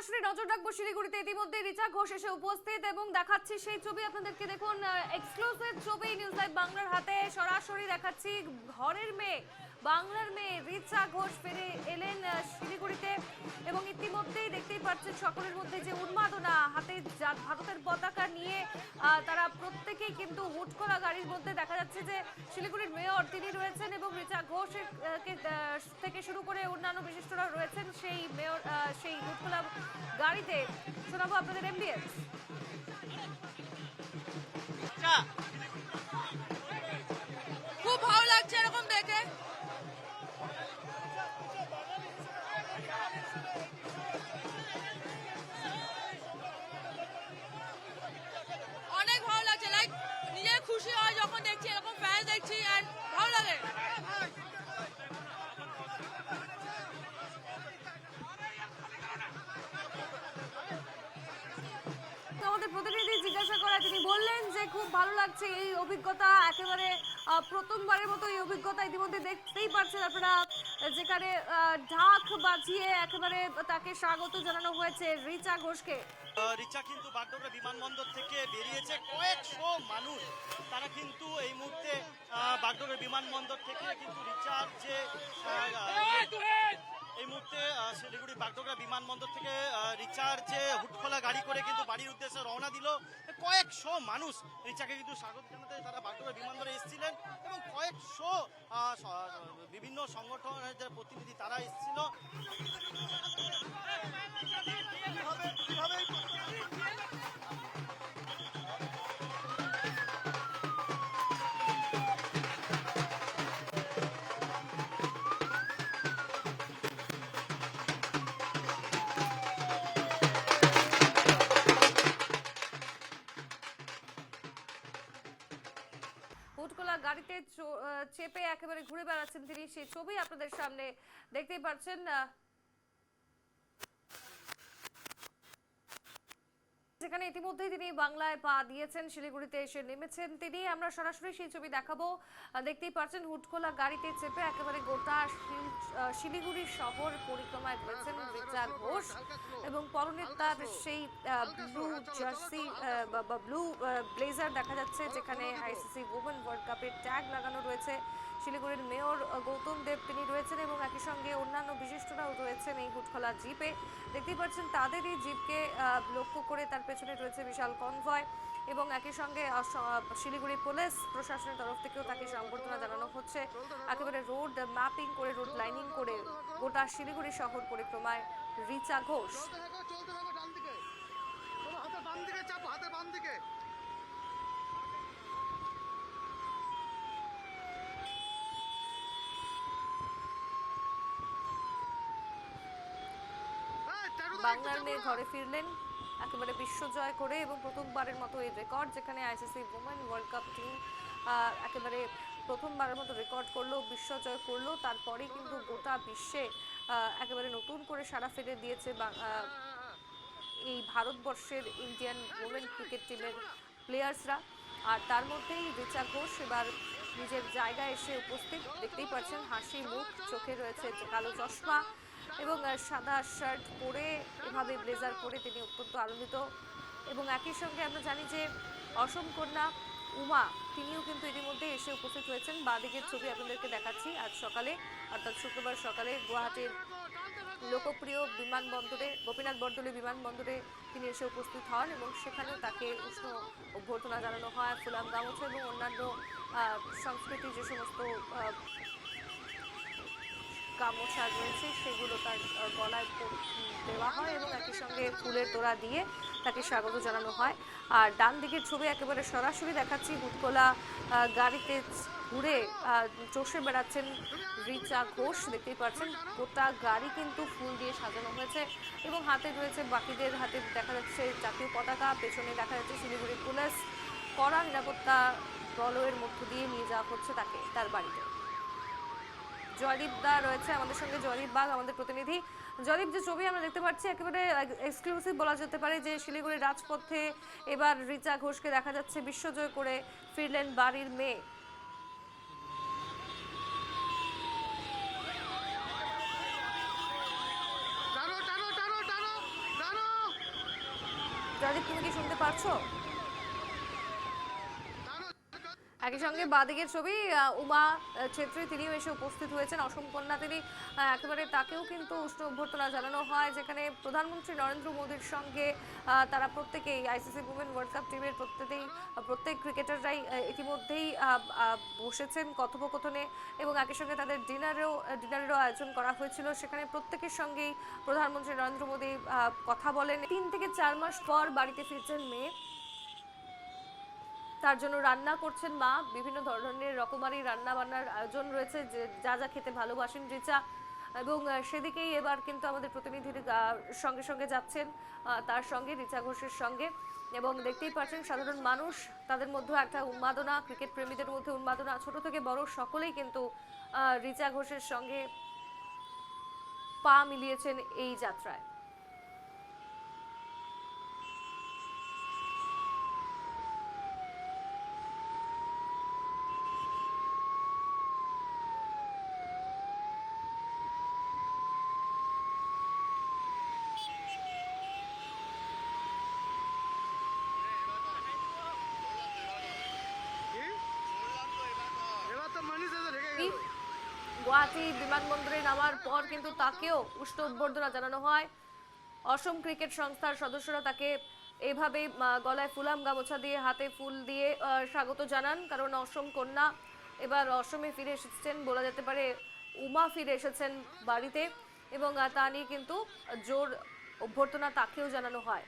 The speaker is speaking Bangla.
সরাসরি নজর রাখব শিলিগুড়িতে ইতিমধ্যে রিচা ঘোষ এসে উপস্থিত এবং দেখাচ্ছি সেই ছবি। আপনাদেরকে দেখুন এক্সক্লুসিভ ছবি নিউজ লাইভ বাংলার হাতে। সরাসরি দেখাচ্ছি ঘরের মেয়ে, বাংলার মেয়ে রিচা ঘোষ ফিরে এলেন ইতিমধ্যেই দেখতেই পাচ্ছেন সকলের মধ্যে যে উন্মাদনা, হাতে ভারতের পতাকা নিয়ে তারা প্রত্যেকেই কিন্তু হুটকোলা গাড়ির মধ্যে দেখা যাচ্ছে যে শিলিগুড়ির মেয়র তিনি রয়েছেন এবং রিচা ঘোষ থেকে শুরু করে অন্যান্য বিশিষ্টরা রয়েছেন সেই মেয়র সেই হুটকোলা গাড়িতে। শোনাবো আপনাদের এমবিএস খুব ভালো লাগছে এরকম দেখে। খুব ভালো লাগছে এই অভিজ্ঞতা, একেবারে প্রথমবারের মতো এই অভিজ্ঞতা ইতিমধ্যে দেখতেই পাচ্ছেন আপনারা, যেখানে ঢাক বাজিয়ে একেবারে তাকে স্বাগত জানানো হয়েছে রিচা ঘোষকে। রিচা কিন্তু বাগডোগরা বিমানবন্দর থেকে বেরিয়েছে কয়েকশো মানুষ। তারা কিন্তু এই মুহূর্তে বাগডোগরা বিমানবন্দর থেকে কিন্তু রিচার যে এই মুহূর্তে শিলিগুড়ি বাগডোগরা বিমানবন্দর থেকে রিচার্জে হুটখোলা গাড়ি করে কিন্তু বাড়ির উদ্দেশ্যে রওনা দিল। কয়েকশো মানুষ রিচাকে কিন্তু স্বাগত জানাতে তারা বাগডোগরা বিমানবন্দরে এসেছিলেন এবং কয়েকশো বিভিন্ন সংগঠনের যে প্রতিনিধি তারা এসেছিল। চেপে একেবারে ঘুরে বেড়াচ্ছেন তিনি। সেই ছবি আপনাদের সামনে দেখতেই পাচ্ছেন যেখানে ইতিমধ্যেই তিনি বাংলায় পা দিয়েছেন শিলিগুড়িতে এসে নেমেছেন তিনি। আমরা সরাসরি সেই ছবি দেখাবো। দেখতেই পাচ্ছেন হুটখোলা গাড়িতে চেপে একেবারে গোটা শিলিগুড়ি শহর পরিক্রমায় করেছেন রিচা ঘোষ এবং পরনে তার সেই ব্লু জার্সি বা ব্লু ব্লেজার দেখা যাচ্ছে যেখানে আইসিসি ওমেন ওয়ার্ল্ড কাপের ট্যাগ লাগানো রয়েছে। শিলিগুড়ির মেয়র গৌতম দেব তিনি রয়েছেন এবং একই সঙ্গে অন্যান্য বিশিষ্টরাও রয়েছেন এই হুটখোলা জিপে। দেখতেই পাচ্ছেন তাদের এই জিপকে লক্ষ্য করে তার পেছনে রয়েছে বিশাল কনভয় এবং একই সঙ্গে শিলিগুড়ি পুলিশ প্রশাসনের তরফ থেকেও তাকে সম্বর্ধনা জানানো হচ্ছে। একেবারে রোড ম্যাপিং করে, রোড লাইনিং করে গোটা শিলিগুড়ি শহর পরিক্রমায় রিচা ঘোষ চলতে থাকো চলতে থাকো ডান দিকে চলো হাতে বাম দিকে চাপো হাতে বাম দিকে এই, টেরুদা, একটু বাংলার মেয়ে ঘরে ফিরলেন। একেবারে বিশ্বজয় করে এবং প্রথমবারের মতো এই রেকর্ড যেখানে ICC women world cup team একেবারে প্রথমবারের মতো রেকর্ড করল বিশ্বজয় করল। তারপরে কিন্তু গোটা বিশ্বে একেবারে নতুন করে সারা ফিরে দিয়েছে এই ভারতবর্ষের ইন্ডিয়ান ওমেন ক্রিকেট টিমের প্লেয়ার্সরা আর তার মধ্যেই রিচা ঘোষ এবার নিজের জায়গায় এসে উপস্থিত। দেখতেই পাচ্ছেন হাসি, মুখ, চোখে রয়েছে কালো চশমা। এবং সাদা শার্ট পরে এভাবে ব্লেজার পরে তিনি অত্যন্ত আনন্দিত। এবং একই সঙ্গে আমরা জানি যে অসম কন্যা উমা তিনিও কিন্তু ইতিমধ্যে এসে উপস্থিত হয়েছেন। বাদিকের ছবি আপনাদেরকে দেখাচ্ছি আজ সকালে অর্থাৎ শুক্রবার সকালে গুয়াহাটির লোকপ্রিয় বিমানবন্দরে গোপীনাথ বরদলৈ বিমানবন্দরে তিনি এসে উপস্থিত হন এবং সেখানেও তাকে উষ্ণ অভ্যর্থনা জানানো হয়। ফুলাম গামছা এবং অন্যান্য আহ, সংস্কৃতির যে সমস্ত গামছা রয়েছে সেগুলো তার গলায় দেওয়া হয় এবং একই সঙ্গে ফুলের তোড়া দিয়ে তাকে স্বাগত জানানো হয়। আর ডান দিকের ছবি একেবারে সরাসরি দেখাচ্ছি, হুটকোলা গাড়িতে ঘুরে চষে বেড়াচ্ছেন রিচা ঘোষ, দেখতেই পাচ্ছেন গোটা গাড়ি কিন্তু ফুল দিয়ে সাজানো হয়েছে এবং হাতে রয়েছে বাকিদের হাতে দেখা যাচ্ছে জাতীয় পতাকা, পেছনে দেখা যাচ্ছে শিলিগুড়ি পুলিশ। কড়া নিরাপত্তা বলয়ের মধ্য দিয়ে নিয়ে যাওয়া হচ্ছে তাকে, তার বাড়িতে। জয়দীপ দা রয়েছে আমাদের সঙ্গে। জয়দীপ বাগ আমাদের প্রতিনিধি। জয়দীপ যে ছবি আমরা দেখতে পাচ্ছি একেবারে এক্সক্লুসিভ বলা যেতে পারে যে শিলিগুড়ির রাজপথে এবার রিচা ঘোষকে দেখা যাচ্ছে বিশ্বজয় করে ফিরলেন বাড়ির মেয়ে। জয়দীপ তুমি কি শুনতে পারছ একই সঙ্গে বাদিকের ছবি উমা ছেত্রী তিনিও এসে উপস্থিত হয়েছেন। অসম কন্যা তিনি একেবারে তাকেও কিন্তু উষ্ণ অভ্যর্থনা জানানো হয়, যেখানে প্রধানমন্ত্রী নরেন্দ্র মোদীর সঙ্গে তারা প্রত্যেকেই আইসিসি উমেন ওয়ার্ল্ড কাপ টিমের প্রত্যেকেই প্রত্যেক ক্রিকেটাররাই ইতিমধ্যেই বসেছেন কথোপকথনে এবং একই সঙ্গে তাদের ডিনারেও ডিনারেরও আয়োজন করা হয়েছিল। সেখানে প্রত্যেকের সঙ্গেই প্রধানমন্ত্রী নরেন্দ্র মোদী কথা বলেন। তিন থেকে চার মাস পর বাড়িতে ফিরছেন মেয়ে। তার জন্য রান্না করছেন মা। বিভিন্ন ধরনের রকমারি রান্না বান্নার আয়োজন রয়েছে, যে যা যা খেতে ভালোবাসেন রিচা। এবং সেদিকেই এবার কিন্তু আমাদের প্রতিনিধির সঙ্গে সঙ্গে যাচ্ছেন তার সঙ্গে, রিচা ঘোষের সঙ্গে। এবং দেখতেই পাচ্ছেন, সাধারণ মানুষ তাদের মধ্যে একটা উন্মাদনা, ক্রিকেট প্রেমীদের মধ্যে উন্মাদনা। ছোট থেকে বড় সকলেই কিন্তু রিচা ঘোষের সঙ্গে পা মিলিয়েছেন এই যাত্রায় কি? এবার তো মানুষ এসে ঢেকে কি? গেল গুয়াহাটি বিমানবন্দরে নামার পর কিন্তু তাকেও উষ্ণ অভ্যর্থনা জানানো হয়। অসম ক্রিকেট সংস্থার সদস্যরা তাকে এভাবে গলায় ফুলাম, গামোছা দিয়ে, হাতে ফুল দিয়ে স্বাগত জানান। কারণ অসম কন্যা এবার অসমে ফিরে এসেছেন বলা যেতে পারে, উমা ফিরে এসেছেন বাড়িতে। এবং তা নিয়ে কিন্তু জোর অভ্যর্থনা তাকেও জানানো হয়।